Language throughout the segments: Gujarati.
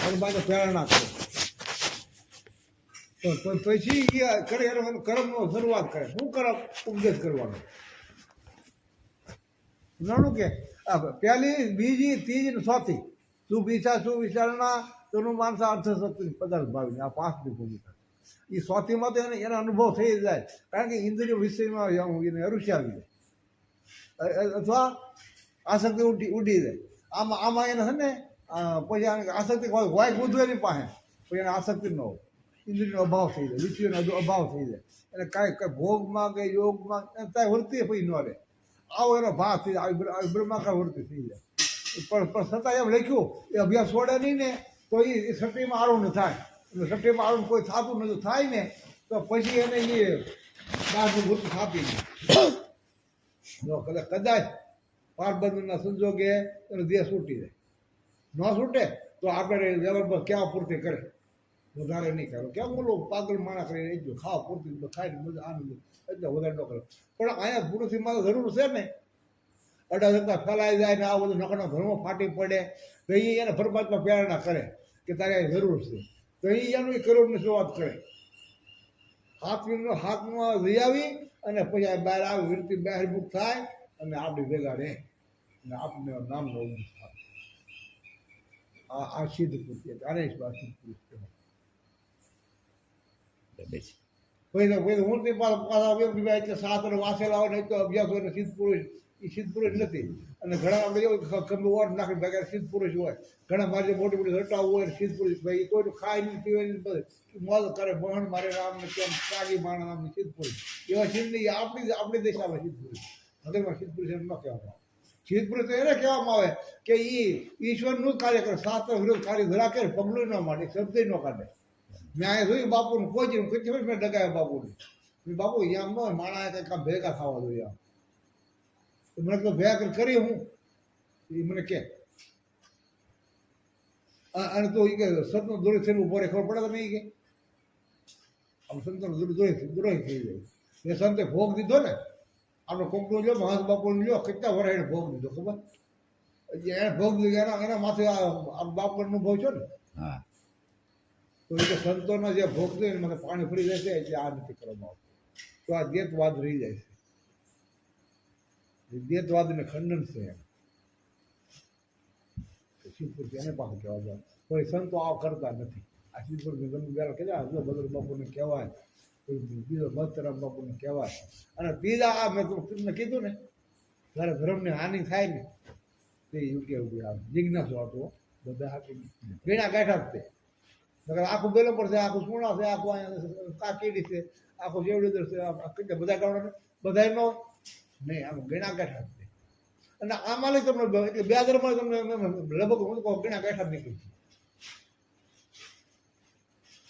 ઘર પ્રેરણા કરે તો પછી એ કરે કર્મનો શરૂઆત કરે. શું કરમ ઉપદેશ કરવાનો. નાનું કે પહેલી, બીજી, ત્રીજી ને ચોથી. શું વિચાર શું વિચારણા તેનું માનસ અર્થ સત્ય પદાર્થ ભાવી આ પાંચની ભૂમિકા એ ચોથીમાં તો એને એનો અનુભવ થઈ જાય. કારણ કે ઇન્દ્રિય વિષયમાં એને અરુચિ આવી જાય અથવા આસક્તિ ઉડી ઉડી જાય. આમાં આમાં એને છે ને પછી આને આસક્તિ હોય બુદ્ધ એની પાસે. પછી એને આસક્તિ ન હોય ઇન્દ્રિયનો અભાવ થઈ જાય, વિષયનો અભાવ થઈ જાય. એટલે કાંઈ કાંઈ ભોગમાં કે યોગમાં કાંઈ વૃત્તિ પછી ન રહે. આવો એનો ભાવ થઈ જાય આવી બ્ર- બ્રહ્માકાર વૃત્તિ થઈ જાય. પણ પણ છતાં એમ લખ્યું, એ અભ્યાસ છોડે નહીં ને, તો એ સટીમાં આરુણ થાય. એટલે સટીમાં આરુણ કોઈ થતું નથી થાય ને, તો પછી એને એ બહારનું વૃત્તિ થાપી દે કદાચ કદાચ પારબંધના સંજોગે એનો દેહ છૂટી જાય. ન છૂટે તો આપણે લેવલ પર ક્યાં પૂર્તિ કરે? વધારે નહીં કરો. કેમ બોલો? પાગલ માણસ રહી રહી ગયો. ખાવા પૂરતી ખાઈને મજા આનંદ એટલે વધારે ન કરે. પણ અહીંયા પુરુષમાં જરૂર છે ને. અઢા જતા ફેલાઈ જાય ને આ બધું નકડો ઘરમાં ફાટી પડે. તો એ એને પરમાત્મા પ્રેરણા કરે કે તારે જરૂર છે. તો એ એનું કરોડની શરૂઆત કરે. હાથનો હાથમાં લઈ આવી અને પછી બહાર આવી વૃત્તિ બહાર મુખ થાય અને આપણી ભેગા રહે. અને આપને નામનો ઉપદેશ થાય આને જ આ સિદ્ધ પુરુષ કહેવાય કોઈ કોઈ હું તે પાછા વ્યક્તિ ભાઈ એટલે સાતને વાસેલા હોય ને તો અભ્યાસ હોય ને સિદ્ધ પુરુષ. એ સિદ્ધ પુરુષ નથી. અને ઘણા આપણે એવું ખંભે ઓર નાખી ભેગા સિદ્ધ પુરુષ હોય. ઘણા મારે મોટી મોટી રટાવ હોય સિદ્ધ પુરુષ. ભાઈ કોઈનું ખાય નહીં પીવે નહીં મોજ કરે બહન મારે રામ ને કેમ ત્યાગી માણસ નામની સિદ્ધ પુરુષ. એવા સિદ્ધ નહીં આપણી આપણી દેશામાં સિદ્ધ પુરુષ. હૃદયમાં સિદ્ધ પુરુષ એમ ન કહેવામાં આવે તો એને કહેવામાં આવે કે એ ઈશ્વરનું કાર્ય કરે શાસ્ત્ર, વિરોધ કાર્ય ધરા કરે પગલું ન માટે શબ્દ ન કાઢે. મેં અહીંયા જોયું બાપુને, કોઈ કોઈ મેં ડગાવ્યા બાપુને. બાપુ આમ ન માણા કંઈક આમ ભેગા થવા જોઈએ આમ મને તો ભેગા કરી હું? એ મને કે અને તો એ કે, સતનો દોરી થઈને ઊભો રહે, ખબર પડે નહીં એ કે? આમ સંતનો દોરી દોરી થઈ જાય એ સંતે ભોગ દીધો ને આપણે કોકનો લ્યો મહાત્મા બાપુને લ્યો કેટલા વર્ષ એને ભોગ લીધો ખબર? એને ભોગ લીધો એના એના માથે આ આ બાપનો અનુભવ છો ને? હા. તો એ સંતોનો જે ભોગ છે મને પાણી ફરી છે એટલે આ નથી કરવામાં આવતું. તો આ દેતવાદ રહી જાય છે. એ દેતવાદને ખંડન છે એમ. શિવપુર એને પાસે કહેવા જાય કોઈ સંતો આવ કરતા નથી. આ શિવપુર ગમે ત્યારે કહેવાય બદર બાપુને કહેવાય. બીજો મસ્તરામ બાપુને કહેવાય અને બીજા આ મેં તમને કીધું ને જ્યારે ધર્મને હાનિ થાય ને, તે યોગ્ય યોગ્ય આ જિજ્ઞાસો હતો બધા હાકી વીણા ગાંઠા તે. નકર આખું બેલો પડશે આખું સુણા છે, આખું અહીંયા કાકીડી છે, આખું જેવડું છે કેટલા બધા ગાવડા બધા નો? નહીં, આમ ગણા ગાંઠા તે. અને આમાં તમને એટલે બે હજારમાં તમને લગભગ હું કહું ગણા ગાંઠા નીકળી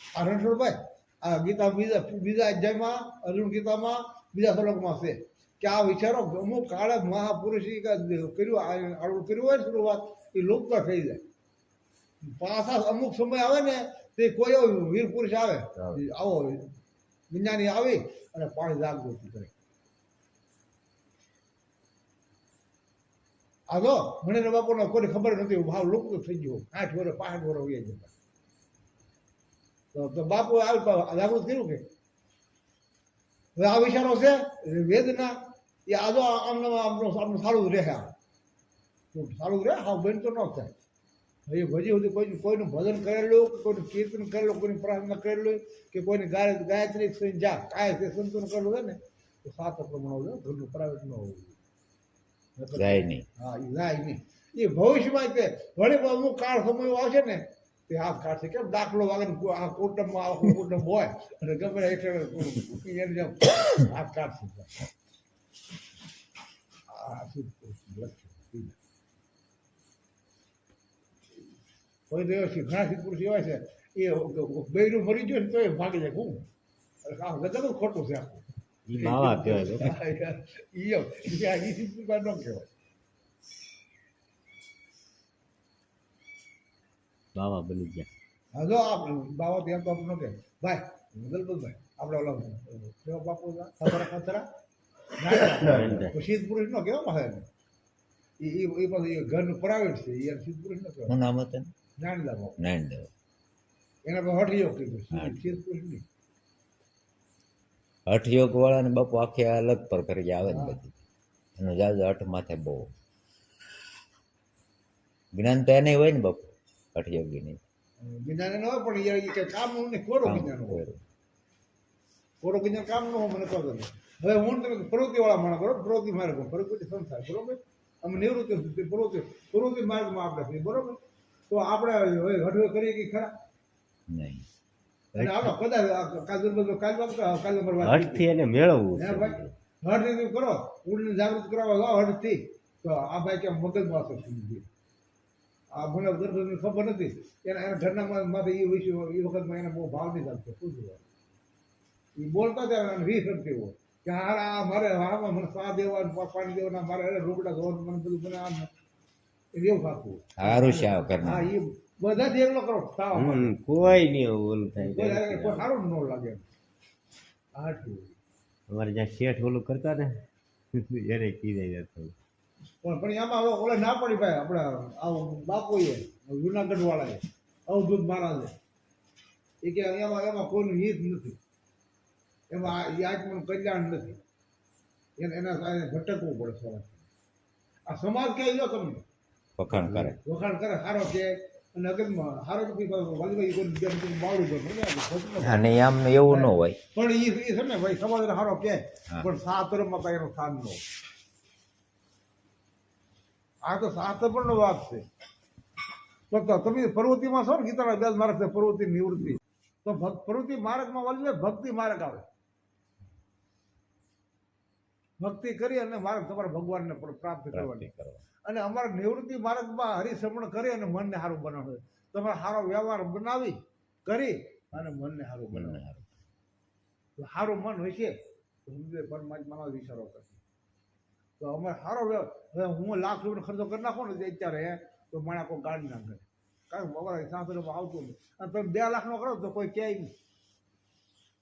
આ રણછોડભાઈ આ ગીતા બીજા બીજા અધ્યાયમાં અર્જુન ગીતામાં બીજા શ્લોકમાં છે. કે આ વિચારો અમુક કાળે મહાપુરુષી કર્યું આડું કર્યું હોય શરૂઆત એ લુપ્ત થઈ જાય. પાછા અમુક સમય આવે ને તે કોઈ વીર પુરુષ આવે. આવે. વિજ્ઞાની આવી અને પાણી જાગૃતિ કરે. આ જો મને બાપુને કોઈ ખબર નથી ભાવ લુપ્ત થઈ ગયો. આઠ વર્ષ પાંચ વર્ષ વહી જતા. તો બાપુ જાગૃત કર્યું કે? હવે આ વિચારો છે વેદના એ આજો આમને આપણું આમનું સારું રહે સારું રહે? હા બન તો ન થાય. હજી હજી સુધી કોઈ કોઈનું ભજન કરેલું કોઈનું કીર્તન કરેલું કોઈની પ્રાર્થના કરેલું કે કોઈની ગાય ગાયત્રી થઈને જા. કાય તે સંતોન કરેલું હોય ને તો સાત પ્રમાણ હોય ઘરનું પ્રાઇવેટ ન હોવું જોઈએ. હા એ જાય નહીં. એ ભવિષ્યમાં તે વળી અમુક કાળ સમય આવશે ને તે હાથ કાઢશે. કેમ? દાખલો વાગે આ કુટુંબમાં આખું કુટુંબ હોય અને ગમે હેઠળ એને જેમ હાથ કાઢશે. કોઈ તો એવા છે? ઘણા સિદ્ધ પુરુષ એવા છે. એ બૈરું મરી ગયો ને તો એ ભાગી જાય હું? આ ગજબ ખોટું છે આખું. કહેવાય. સિદ્ધ માવા બની ગયા. હા જો આપ બાબત એમ તો આપણે ન કહે ભાઈ દલપતભાઈ આપણે ઓલા કેવો બાપુ? ખતરા ખતરા ના, સિદ્ધ પુરુષ નો કેવો પાસે એ એ ઘરનું પ્રાઇવેટ છે એ સિદ્ધ પુરુષ નો શું નામ હતું નાની લાવો નાની એના પર હઠીયો કીધું હા. શીર પુરુષ નહીં હઠયોગ વાળાને બાપુ આખી અલગ પર કરી આવે ને બધી. એનો જાજો હઠ માથે બહુ. જ્ઞાન તો એને હોય ને બાપુ. હઠયોગીની વિજ્ઞાન ન હોય પણ એ કઈ કામનું નહીં કોરો વિજ્ઞાન હોય. કોરો. વિજ્ઞાન કામ ન મને તમે હવે હું તમે પ્રવૃત્તિ વાળા માણસ બરોબર? પ્રવૃત્તિ માર્ગ પ્રવૃત્તિ સંસ્થા બરોબર? અમે નિવૃત્તિ પ્રવૃત્તિ પ્રવૃત્તિ માર્ગમાં આપણે છીએ બરોબર? તો આપણે હવે હડવે કરીએ કે ખરા? નહીં. હઠથી એને મેળવવું હે છે ભાઈ? હઠ રીતે કરો ઊંડને જાગૃત કરાવવા જાઓ હઠથી તો આ ભાઈ કેમ મગજમાં અસર થઈ ગઈ આ મને દર્શનની ખબર નથી. એના એના ઘરના માથે એ વિશે એ વખતમાં એને બહુ ભાવ નહીં લાગતો શું એ બોલતા ત્યારે વીસ રૂપિયા હોય. કે હાર આ મારે હામાં મને સા દેવા પાણી દેવાના મારે અરે રોકડા ધોવાનું મને બધું મને આમ એવું ખાતું સારું છે હા એ એ જ એકલો કરો સાવ. કોઈ નહીં ઓલું થાય કોઈ સારું ન લાગે એમ. અમારે જ્યાં શેઠ ઓલું કરતા ને એને કીધે જતો પણ પણ એમાં હવે ઓલે ના પડી ભાઈ આપણે આવું બાપુએ જુનાગઢ વાળાએ અવધૂત મહારાજે. એ કે એમાં એમાં કોઈનું હિત નથી. એમાં એ આત્માનું કલ્યાણ નથી. એને એના ભટકવું પડે સમાજ આ સમાજ કહે લો તમને? વખાણ કરે. વખાણ કરે સારો કે અને આ આમ એવું ન હોય. પણ એ સમય ભાઈ સમાજ સારો કે. પણ સાતરમાં કાંઈ એનું સ્થાન ન હોય. આ તો સાતરનો વાત છે. તો તમે પ્રવૃત્તિમાં છો ને ગીતાના બે માર્ગ છે પ્રવૃત્તિ નિવૃત્તિ. તો ભક્ત પ્રવૃત્તિ માર્ગમાં વાળી ભક્તિ માર્ગ આવે. ભક્તિ કરી અને માર્ગ તમારા ભગવાનને પ્રાપ્ત કરવાની. અને અમારા નિવૃત્તિ માર્ગમાં હરિશ્રમણ કરી અને મનને સારું બનાવે તમારે સારો વ્યવહાર બનાવી કરી અને મનને સારું બનાવે સારું. મન હોય છે. તો પરમાત્માના વિચારો કરશે તો અમે સારો હું લાખ રૂપિયાનો ખર્ચો કરી નાખો ને અત્યારે તો માણા કોઈ ગાડી ના કરે. કારણ કે અમારા સાસરીમાં આવતું નહીં. અને તમે બે લાખનો કરો તો કોઈ કહે નહીં.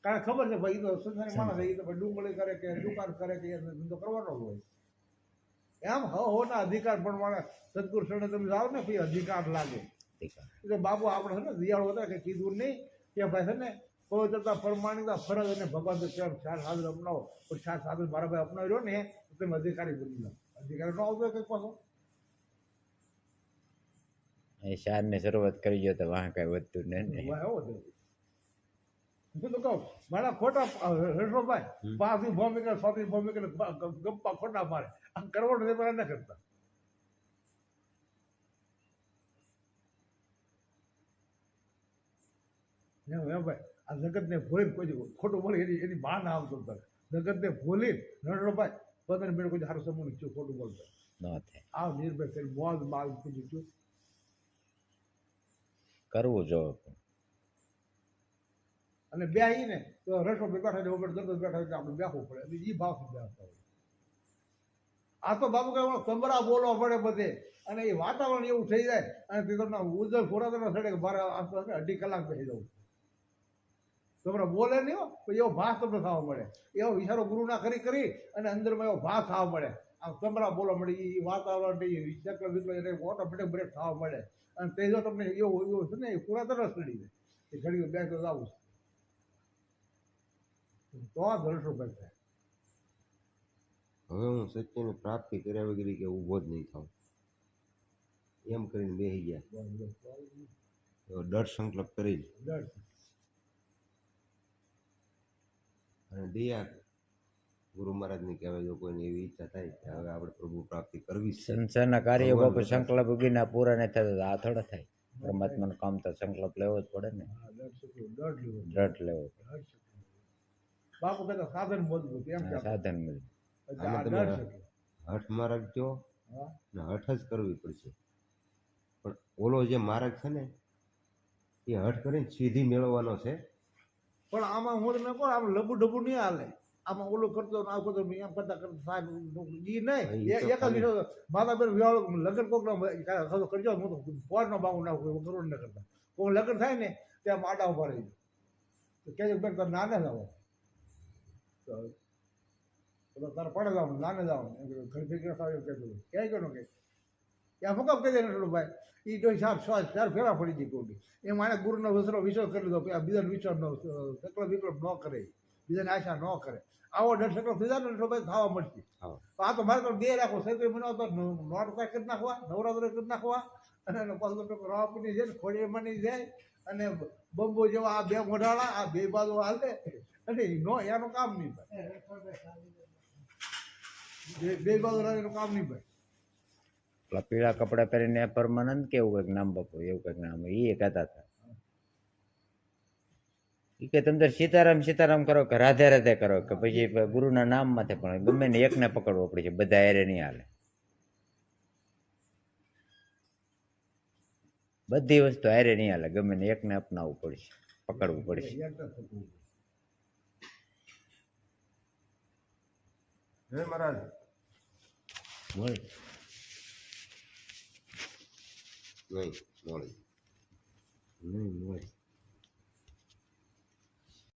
કારણ ખબર છે ભાઈ તો સંસારી માણસ એ તો ડુંગળી કરે કે દુકાન કરે કે એને ધંધો કરવાનો જ હોય. એમ હ હોના અધિકાર પ્રમાણે સદગુરુ શરણે તમે જાઓ ને પછી અધિકાર લાગે. એટલે બાપુ આપણે છે ને દિયાળો હતા કે કીધું નહીં કે ભાઈ છે ને પવિત્રતા પ્રમાણિકતા ફરજ અને ભગવાન કેમ ચાર સાધન અપનાવો પણ ચાર સાધન મારા ભાઈ અપનાવી રહ્યો ને તો તમે અધિકારી બની જાઓ. અધિકારી નો આવતો કંઈક પાછો. એ શાળની શરૂઆત કરી ગયો તો વાહ કઈ વધતું નહીં ને તો કહું મારા ખોટા રણછોડભાઈ પાંચથી ભૂમિકા સાતથી ભૂમિકા ગપ્પા ખોટા મારે. આ કરવાનું પણ ન કરતા એમ એમ ભાઈ આ જગતને ભોલીને કોઈ ખોટું બોલે એની એની બહાર ના આવતો તારે. જગતને ભૂલીને રણછોડભાઈ પંદર મિનિટ કોઈ સારું સમૂહ છું ખોટું બોલતો ન આ નિર્ભય કરી મોજ માલ કીધું છું કરવું જો અને બે ને તો રસો બેઠા એટલે ઉપર દરરોજ બેઠા એટલે આપણે બેહવું પડે. એટલે એ ભાવ બેસતા હોય. આ તો બાબુ કઈ કમરા બોલવા પડે બધે. અને એ વાતાવરણ એવું થઈ જાય અને તે તમને ઉજળ ફોરા તમને સડે કે મારે ને અઢી કલાક બેસી જવું. તમને બોલે નહીં તો એવો ભાસ તમને થવા મળે. એવો વિચારો ગુરુના કરી કરી અને અંદરમાં એવો ભાસ થવા મળે. આમ તમરા બોલવા મળે એ વાતાવરણ એ ચક્ર વિક્ર એટલે ઓટોમેટિક બ્રેક થવા મળે. અને તે જો તમને એવો એવો છે ને એ પૂરા તરફ ચડી જાય એ ઘડી બે તો આવું તો ભાઈ થાય હવે હું સત્યની પ્રાપ્તિ કર્યા વગેરે કે ઊભો જ નહીં થાઉં. એમ કરીને બેસી ગયા ડર સંકલ્પ કરી ડર અને દયા ગુરુ મહારાજને કહેવાય જો કોઈને એવી ઈચ્છા થાય કે હવે આપણે પ્રભુ પ્રાપ્તિ કરવી છે. સંસારના કાર્ય બાપુ સંકલ્પ વિના પૂરા નહીં થતા તો આથડ થોડા થાય. પરમાત્માનું કામ તો સંકલ્પ લેવો જ પડે ને. દ્રઢ લેવો બાપુ કહેતા સાધન મજબૂત એમ કે સાધન તમે- શકે હઠ માર્ગ જો ને હઠ જ કરવી પડશે. પણ ઓલો જે માર્ગ છે ને એ હઠ કરીને સીધી મેળવવાનો છે. પણ આમાં હું તમને કહું આમ લબુ ડબુ નહીં હાલે. આમાં ઓલું કરતો આ કરતો એમ કરતા કરતા સાહેબ ઈ નહીં. એક જ માતા બેન વિવાહ લગ્ન કોક ના કરજો હું તો ફોરનો નો ના ના કરોડ ન કરતા. કોઈ લગ્ન થાય ને ત્યાં માડા ઊભા રહી જાય. તો કહેજો બેન તારે નાને જાવ તો તો તારે પડે જાવ નાને જાવ ઘર ભેગા થાય કહેજો ક્યાંય કે કે ત્યાં હુકમ કરી દે ભાઈ એ તો ચાર છ ચાર ફેરા પડી ગઈ કોટી એ માણે ગુરુનો વિસરો વિશ્વાસ કરી લીધો કે આ બીજાનો વિશ્વાસ ન સકલ વિકલ્પ ન કરે બીજાને આશા ન કરે આવો ડર સકલો થઈ જાય ને ભાઈ થવા મળશે આ તો મારે તો બે રાખો સૈત્રી મહિનો તો નોટ કરી નાખવા નવરાત્રિ કરી નાખવા અને પાછું તો રાવપની છે ને ખોડી મની જાય અને બંબો જેવા આ બે મોઢાળા આ બે બાજુ હાલે અને ઈ નો એનું કામ નહીં ભાઈ બે બે બાજુ એનું કામ નહીં ભાઈ પેલા પીળા કપડાં પહેરીને પરમાનંદ કે એવું કંઈક નામ બાપુ એવું કંઈક નામ એ કહેતા હતા. એ કે તમે સીતારામ સીતારામ કરો કે રાધે રાધે કરો કે પછી ગુરુના નામ માથે પણ ગમે ને એકને પકડવો પડે છે બધા એરે નહીં હાલે. બધી વસ્તુ હારે નહીં હાલે ગમે ને એકને અપનાવવું પડશે પકડવું પડશે હે મહારાજ. બોલ. નહીં મળી નહીં બોલ